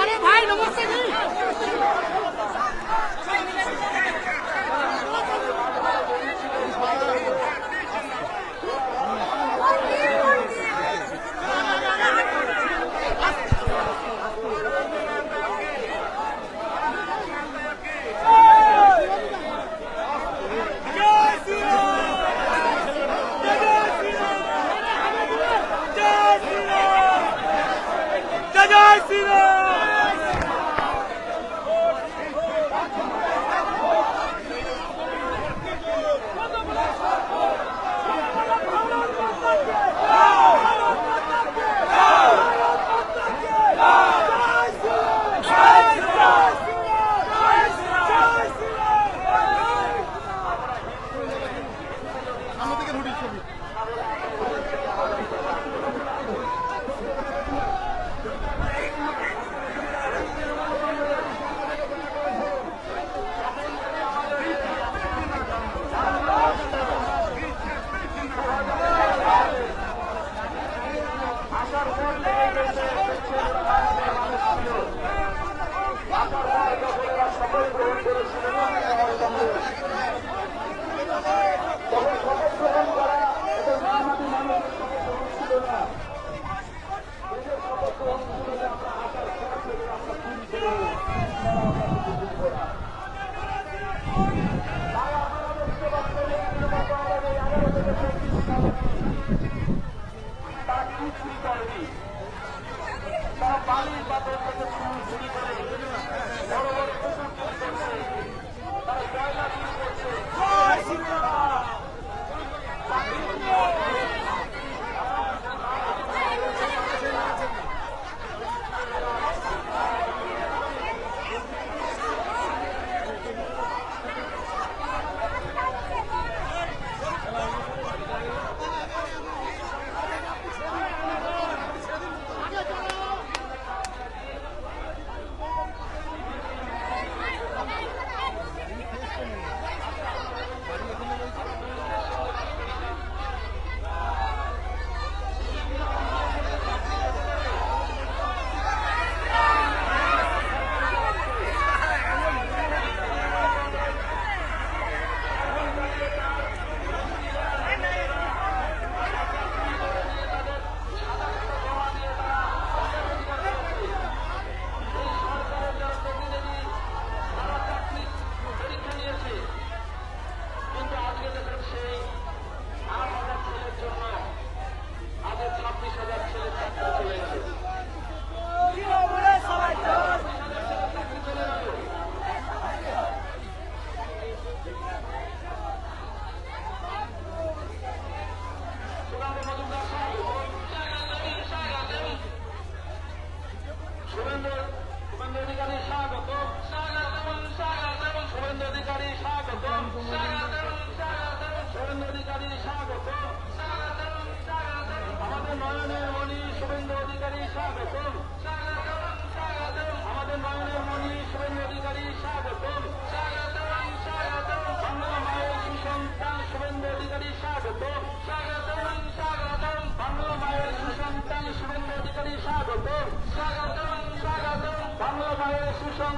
আরে ভাই namaste I see Mersin'e! すいません。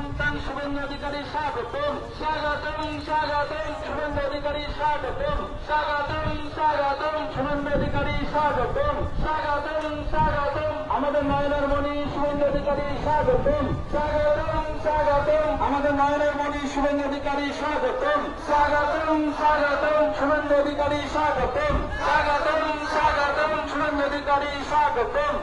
মায়ের সুসন্তান শুভেন্দু অধিকারী স্বাগতম। স্বাগতম স্বাগতম, শুভেন্দু অধিকারী স্বাগতম। স্বাগতম স্বাগতম, শুভেন্দু অধিকারী স্বাগতম। স্বাগতম স্বাগতম। আমাদের নয়নের মণি শুভেন্দু অধিকারী স্বাগতম। স্বাগতম স্বাগতম। আমাদের নয়নের মণি শুভেন্দু অধিকারী স্বাগতম। স্বাগতম স্বাগতম, শুভেন্দু অধিকারী স্বাগতম। স্বাগতম স্বাগতম, শুভেন্দু অধিকারী স্বাগতম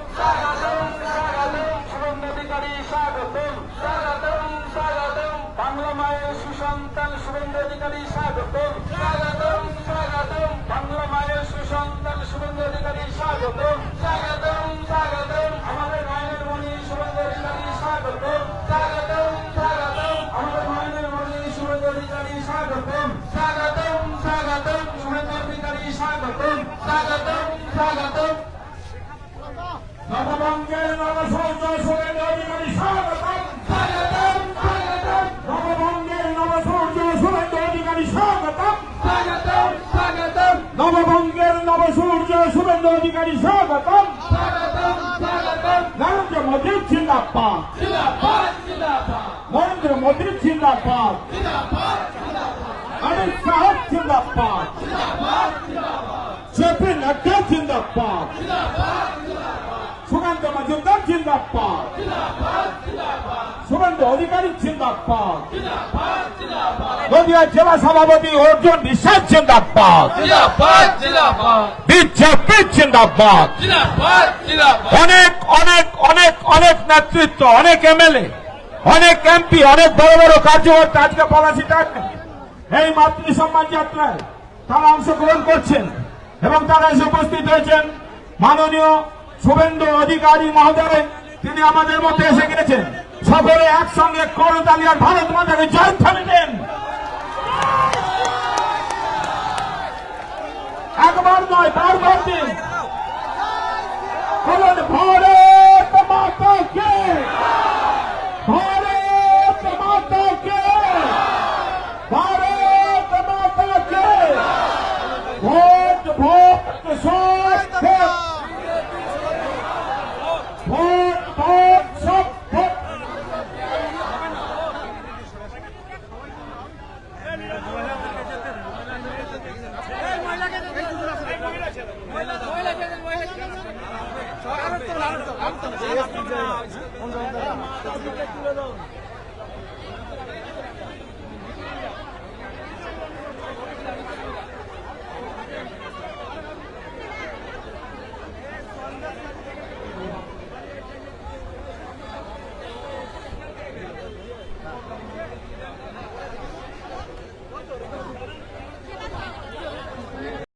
স্বাগতম স্বাগতম বাংলা মায়ের সুসন্তান শুভেন্দু অধিকারী স্বাগতম স্বাগতম স্বাগতম। বাংলা মায়ের সুসন্তান শুভেন্দু অধিকারী স্বাগতম। স্বাগতম স্বাগতম। আমাদের মায়ের মণি শুভেন্দু অধিকারী স্বাগতম। স্বাগতম স্বাগতম। আমাদের মায়ের মণি শুভেন্দু অধিকারী স্বাগতম। স্বাগতম স্বাগতম। শুভেন্দু অধিকারী স্বাগতম। স্বাগতম স্বাগতম। নববঙ্গের নবসূর্য শুভেন্দু অধিকারী স্বাগতম। নরেন্দ্র মোদী জিন্দাবাদ। নরেন্দ্র মোদী জিন্দাবাদ। অমিত শাহ জিন্দাবাদ। জেপি নড্ডা জিন্দাবাদ। সুকান্ত মজুমদার জিন্দাবাদ। সুগন্ধ অধিকারী জিন্দাবাদ। নদিয়া জেলা সভাপতি অর্জুন বিশ্বাস জিন্দাবাদ। বিজেপি জিন্দাবাদ। অনেক অনেক অনেক অনেক নেতৃত্ব অনেক এমএলএ অনেক এমপি অনেক বড় বড় কার্যকর্তা আজকে পলাশিটা এই মাতৃ সম্মান যাত্রায় তারা অংশগ্রহণ করছেন এবং তারা এসে উপস্থিত হয়েছেন। মাননীয় শুভেন্দু অধিকারী মহোদয় তিনি আমাদের মধ্যে এসে গেছেন সকলে একসঙ্গে করতালি আর ভারত মাতাকে জয়ধ্বনি দেন একবার নয় বারবার দিন। মহিলা